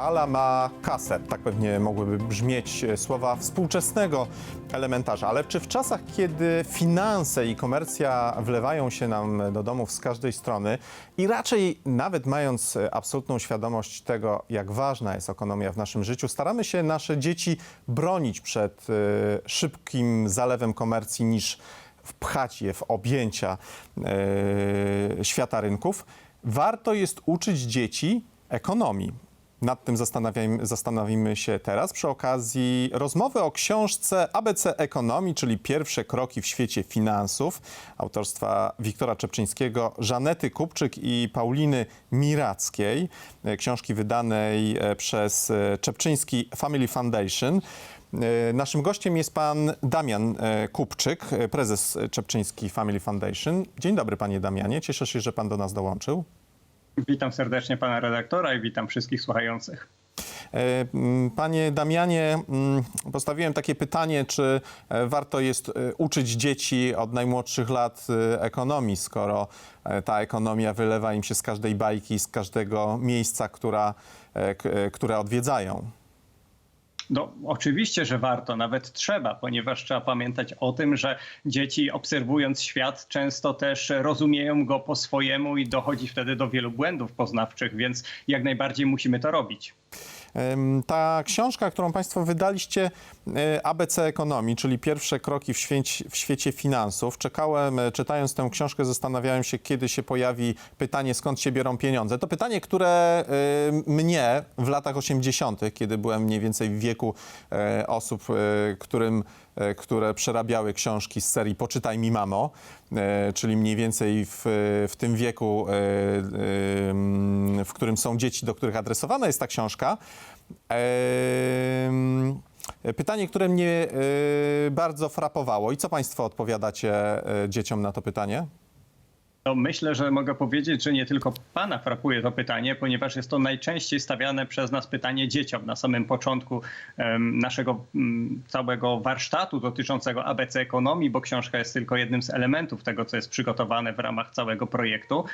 Ala ma kasę. Tak pewnie mogłyby brzmieć e, słowa współczesnego elementarza. Ale czy w czasach, kiedy finanse i komercja wlewają się nam do domów z każdej strony i raczej nawet mając e, absolutną świadomość tego, jak ważna jest ekonomia w naszym życiu, staramy się nasze dzieci bronić przed e, szybkim zalewem komercji niż wpchać je w objęcia świata rynków, warto jest uczyć dzieci ekonomii. Nad tym zastanawiajmy, zastanowimy się teraz przy okazji rozmowy o książce ABC Ekonomii, czyli pierwsze kroki w świecie finansów, autorstwa Wiktora Czepczyńskiego, Żanety Kupczyk i Pauliny Mirackiej, e, książki wydanej e, przez e, Czepczyński Family Foundation. Naszym gościem jest pan Damian Kupczyk, prezes Czepczyński Family Foundation. Dzień dobry panie Damianie, cieszę się, że pan do nas dołączył. Witam serdecznie pana redaktora i witam wszystkich słuchających. E, Panie Damianie, postawiłem takie pytanie, czy e, warto jest e, uczyć dzieci od najmłodszych lat ekonomii, skoro ta ekonomia wylewa im się z każdej bajki, z każdego miejsca, która, które odwiedzają. No, oczywiście, że warto, nawet trzeba, ponieważ trzeba pamiętać o tym, że dzieci obserwując świat często też rozumieją go po swojemu i dochodzi wtedy do wielu błędów poznawczych, więc jak najbardziej musimy to robić. Ta książka, którą Państwo wydaliście, e, ABC Ekonomii, czyli pierwsze kroki w w świecie finansów. Czekałem, e, czytając tę książkę, zastanawiałem się, kiedy się pojawi pytanie, skąd się biorą pieniądze. To pytanie, które e, mnie w latach 80., kiedy byłem mniej więcej w wieku osób, którym które przerabiały książki z serii Poczytaj mi mamo, e, czyli mniej więcej w, w tym wieku, e, w którym są dzieci, do których adresowana jest ta książka. Pytanie, które mnie e, bardzo frapowało. I co Państwo odpowiadacie e, dzieciom na to pytanie? To myślę, że mogę powiedzieć, że nie tylko pana frapuje to pytanie, ponieważ jest to najczęściej stawiane przez nas pytanie dzieciom na samym początku naszego mm, całego warsztatu dotyczącego ABC ekonomii, bo książka jest tylko jednym z elementów tego, co jest przygotowane w ramach całego projektu.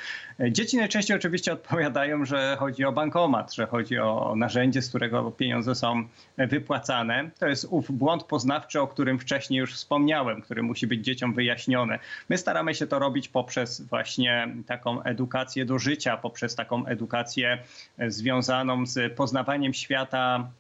Dzieci najczęściej oczywiście odpowiadają, że chodzi o bankomat, że chodzi o narzędzie, z którego pieniądze są wypłacane. To jest ów błąd poznawczy, o którym wcześniej już wspomniałem, który musi być dzieciom wyjaśniony. My staramy się to robić poprzez właśnie taką edukację do życia, poprzez taką edukację związaną z poznawaniem świata,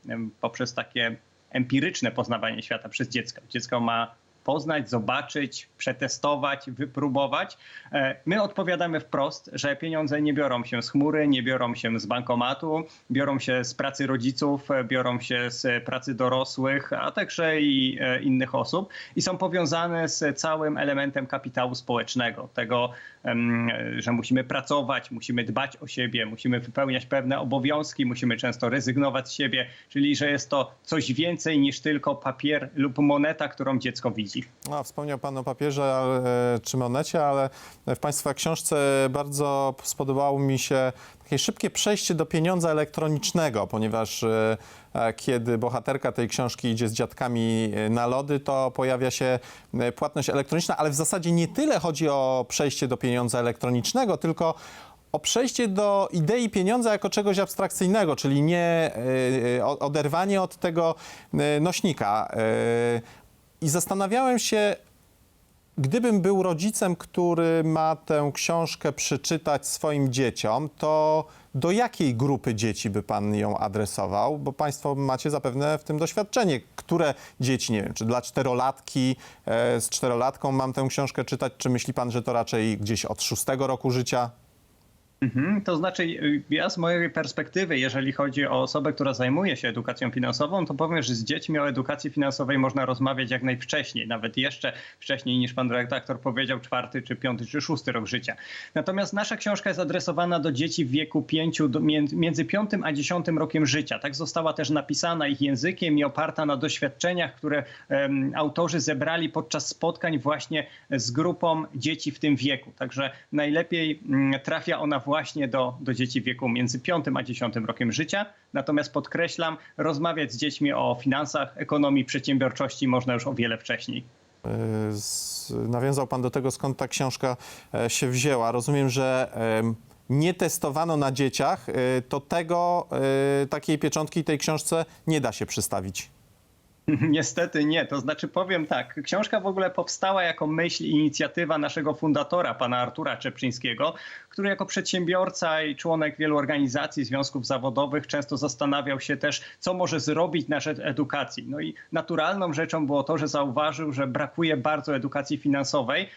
poprzez takie empiryczne poznawanie świata przez dziecko. Dziecko ma poznać, zobaczyć, przetestować, wypróbować. E, My odpowiadamy wprost, że pieniądze nie biorą się z chmury, nie biorą się z bankomatu, biorą się z pracy rodziców, e, biorą się z pracy dorosłych, a także i e, innych osób i są powiązane z całym elementem kapitału społecznego, tego, że musimy pracować, musimy dbać o siebie, musimy wypełniać pewne obowiązki, musimy często rezygnować z siebie, czyli że jest to coś więcej niż tylko papier lub moneta, którą dziecko widzi. No, wspomniał Pan o papierze ale, czy monecie, ale w Państwa książce bardzo spodobało mi się takie szybkie przejście do pieniądza elektronicznego, ponieważ e, e, kiedy bohaterka tej książki idzie z dziadkami e, na lody, to pojawia się płatność elektroniczna, ale w zasadzie nie tyle chodzi o przejście do pieniądza elektronicznego, tylko o przejście do idei pieniądza jako czegoś abstrakcyjnego, czyli nie oderwanie od tego nośnika. I zastanawiałem się, gdybym był rodzicem, który ma tę książkę przeczytać swoim dzieciom, to do jakiej grupy dzieci by pan ją adresował? Bo państwo macie zapewne w tym doświadczenie. Które dzieci, nie wiem, czy dla czterolatki, e, z czterolatką mam tę książkę czytać, czy myśli pan, że to raczej gdzieś od szóstego roku życia? Mhm, to znaczy, y, ja z mojej perspektywy, jeżeli chodzi o osobę, która zajmuje się edukacją finansową, to powiem, że z dziećmi o edukacji finansowej można rozmawiać jak najwcześniej, nawet jeszcze wcześniej niż pan redaktor powiedział, czwarty, czy piąty, czy szósty rok życia. Natomiast nasza książka jest adresowana do dzieci w wieku pięciu, między piątym a dziesiątym rokiem życia. Tak została też napisana ich językiem i oparta na doświadczeniach, które em, autorzy zebrali podczas spotkań właśnie z grupą dzieci w tym wieku. Także najlepiej mm, trafia ona właśnie do, do dzieci w wieku między 5 a 10 rokiem życia. Natomiast podkreślam, rozmawiać z dziećmi o finansach, ekonomii, przedsiębiorczości można już o wiele wcześniej. E, Nawiązał pan do tego, skąd ta książka e, się wzięła. Rozumiem, że nie testowano na dzieciach, y, to tego, takiej pieczątki tej książce nie da się przystawić. Niestety nie. To znaczy powiem tak, książka w ogóle powstała jako myśl inicjatywa naszego fundatora, pana Artura Czeprzyńskiego, który jako przedsiębiorca i członek wielu organizacji, związków zawodowych często zastanawiał się też, co może zrobić na rzecz edukacji. No i naturalną rzeczą było to, że zauważył, że brakuje bardzo edukacji finansowej,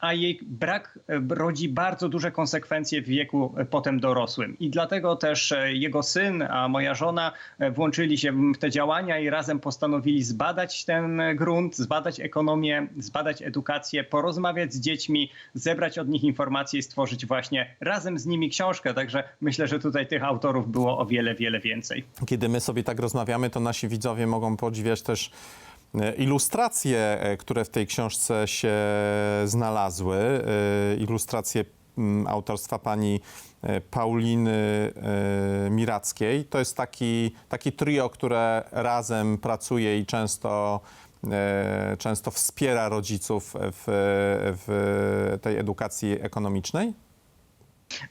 a jej brak rodzi bardzo duże konsekwencje w wieku e, potem dorosłym. I dlatego też e, jego syn, a moja żona e, włączyli się w te działania i razem postanowili zbadać ten grunt, zbadać ekonomię, zbadać edukację, porozmawiać z dziećmi, zebrać od nich informacje i stworzyć właśnie razem z nimi książkę. Także myślę, że tutaj tych autorów było o wiele, wiele więcej. Kiedy my sobie tak rozmawiamy, to nasi widzowie mogą podziwiać też e, ilustracje, e, które w tej książce się znalazły. E, Ilustracje mm, autorstwa pani e, Pauliny e, Mirackiej. To jest taki, taki trio, które razem pracuje i często, e, często wspiera rodziców w, w tej edukacji ekonomicznej.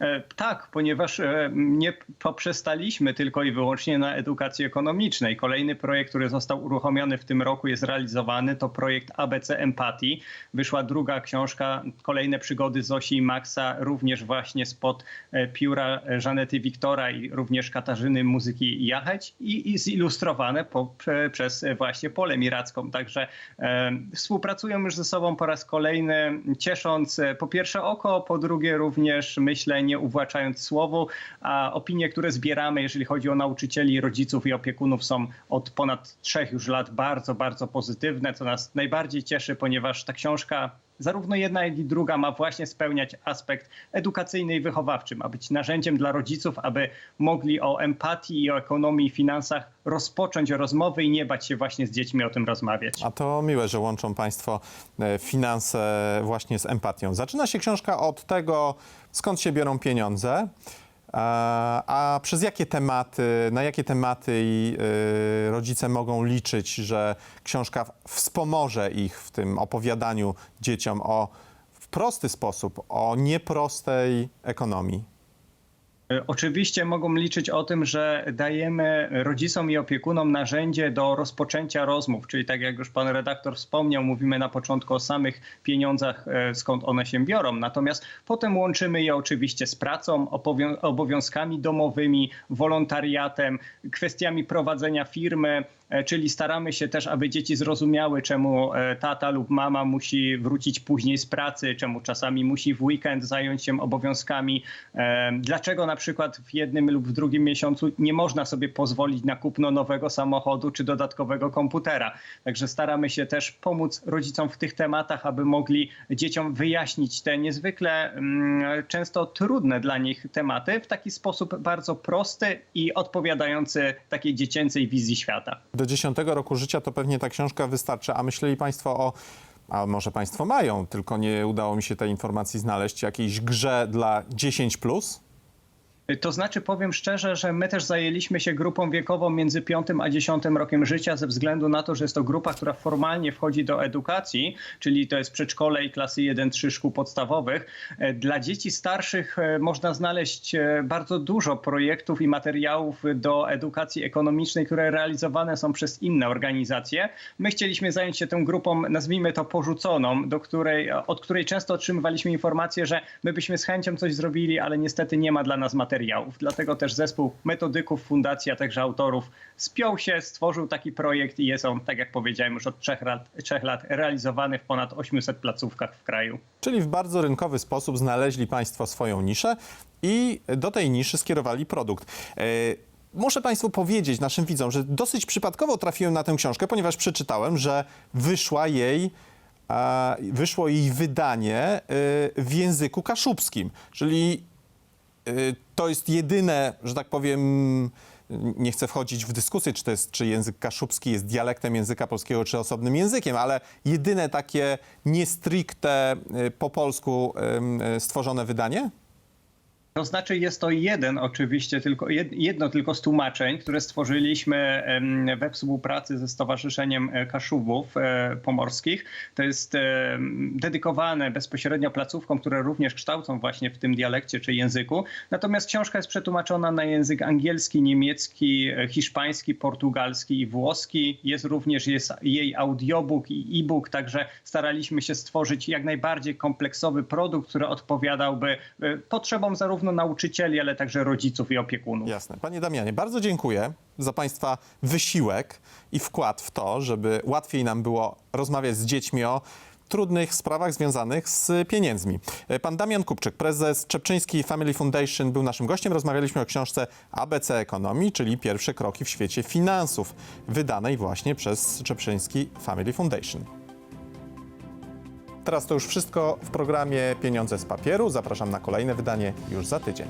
E, Tak, ponieważ e, nie poprzestaliśmy tylko i wyłącznie na edukacji ekonomicznej. Kolejny projekt, który został uruchomiony w tym roku, jest realizowany. To projekt ABC Empatii. Wyszła druga książka, kolejne przygody Zosi i Maxa, również właśnie spod e, pióra Żanety Wiktora i również Katarzyny Muzyki Jacheć i, i zilustrowane po, prze, przez właśnie Polę Miracką. Także e, współpracują już ze sobą po raz kolejny, ciesząc po pierwsze oko, po drugie również myślę, nie uwłaczając słowu, a opinie, które zbieramy, jeżeli chodzi o nauczycieli, rodziców i opiekunów są od ponad trzech już lat bardzo, bardzo pozytywne, co nas najbardziej cieszy, ponieważ ta książka zarówno jedna, jak i druga ma właśnie spełniać aspekt edukacyjny i wychowawczy, ma być narzędziem dla rodziców, aby mogli o empatii i o ekonomii i finansach rozpocząć rozmowy i nie bać się właśnie z dziećmi o tym rozmawiać. A to miłe, że łączą Państwo e, finanse właśnie z empatią. Zaczyna się książka od tego, skąd się biorą pieniądze, a, a przez jakie tematy, na jakie tematy i, y, rodzice mogą liczyć, że książka wspomoże ich w tym opowiadaniu dzieciom o w prosty sposób o nieprostej ekonomii. E, Oczywiście mogą liczyć o tym, że dajemy rodzicom i opiekunom narzędzie do rozpoczęcia rozmów, czyli tak jak już pan redaktor wspomniał, mówimy na początku o samych pieniądzach, e, skąd one się biorą. Natomiast potem łączymy je oczywiście z pracą, obowiązkami domowymi, wolontariatem, kwestiami prowadzenia firmy. E, Czyli staramy się też, aby dzieci zrozumiały, czemu e, tata lub mama musi wrócić później z pracy, czemu czasami musi w weekend zająć się obowiązkami, e, dlaczego na przykład w jednym lub w drugim miesiącu nie można sobie pozwolić na kupno nowego samochodu czy dodatkowego komputera. Także staramy się też pomóc rodzicom w tych tematach, aby mogli dzieciom wyjaśnić te niezwykle mm, często trudne dla nich tematy w taki sposób bardzo prosty i odpowiadający takiej dziecięcej wizji świata. Do 10 roku życia to pewnie ta książka wystarczy. A myśleli Państwo o, a może Państwo mają, tylko nie udało mi się tej informacji znaleźć, jakiejś grze dla 10+. Plus? To znaczy, powiem szczerze, że my też zajęliśmy się grupą wiekową między 5 a 10 rokiem życia, ze względu na to, że jest to grupa, która formalnie wchodzi do edukacji, czyli to jest przedszkole i klasy 1-3 szkół podstawowych. E, Dla dzieci starszych e, można znaleźć e, bardzo dużo projektów i materiałów do edukacji ekonomicznej, które realizowane są przez inne organizacje. My chcieliśmy zająć się tą grupą, nazwijmy to porzuconą, do której, od której często otrzymywaliśmy informacje, że my byśmy z chęcią coś zrobili, ale niestety nie ma dla nas materiałów. Dlatego też zespół metodyków, fundacji, a także autorów spiął się, stworzył taki projekt i jest on, tak jak powiedziałem, już od trzech lat, trzech lat realizowany w ponad 800 placówkach w kraju. Czyli w bardzo rynkowy sposób znaleźli Państwo swoją niszę i do tej niszy skierowali produkt. E, Muszę Państwu powiedzieć, naszym widzom, że dosyć przypadkowo trafiłem na tę książkę, ponieważ przeczytałem, że wyszła jej, wyszło jej wydanie e, w języku kaszubskim, czyli to jest jedyne, że tak powiem, nie chcę wchodzić w dyskusję, czy to jest, czy język kaszubski jest dialektem języka polskiego, czy osobnym językiem, ale jedyne takie nie stricte y, po polsku y, stworzone wydanie? To znaczy jest to jeden oczywiście, tylko jed- jedno tylko z tłumaczeń, które stworzyliśmy we współpracy ze Stowarzyszeniem e, Kaszubów e, Pomorskich. To jest dedykowane bezpośrednio placówkom, które również kształcą właśnie w tym dialekcie czy języku. Natomiast książka jest przetłumaczona na język angielski, niemiecki, e, hiszpański, portugalski i włoski. Jest również jest jej audiobook i e-book, także staraliśmy się stworzyć jak najbardziej kompleksowy produkt, który odpowiadałby potrzebom zarówno nauczycieli, ale także rodziców i opiekunów. Jasne. Panie Damianie, bardzo dziękuję za Państwa wysiłek i wkład w to, żeby łatwiej nam było rozmawiać z dziećmi o trudnych sprawach związanych z pieniędzmi. Pan Damian Kupczyk, prezes Czepczyński Family Foundation był naszym gościem. Rozmawialiśmy o książce ABC Ekonomii, czyli pierwsze kroki w świecie finansów, wydanej właśnie przez Czepczyński Family Foundation. Teraz to już wszystko w programie Pieniądze z papieru. Zapraszam na kolejne wydanie już za tydzień.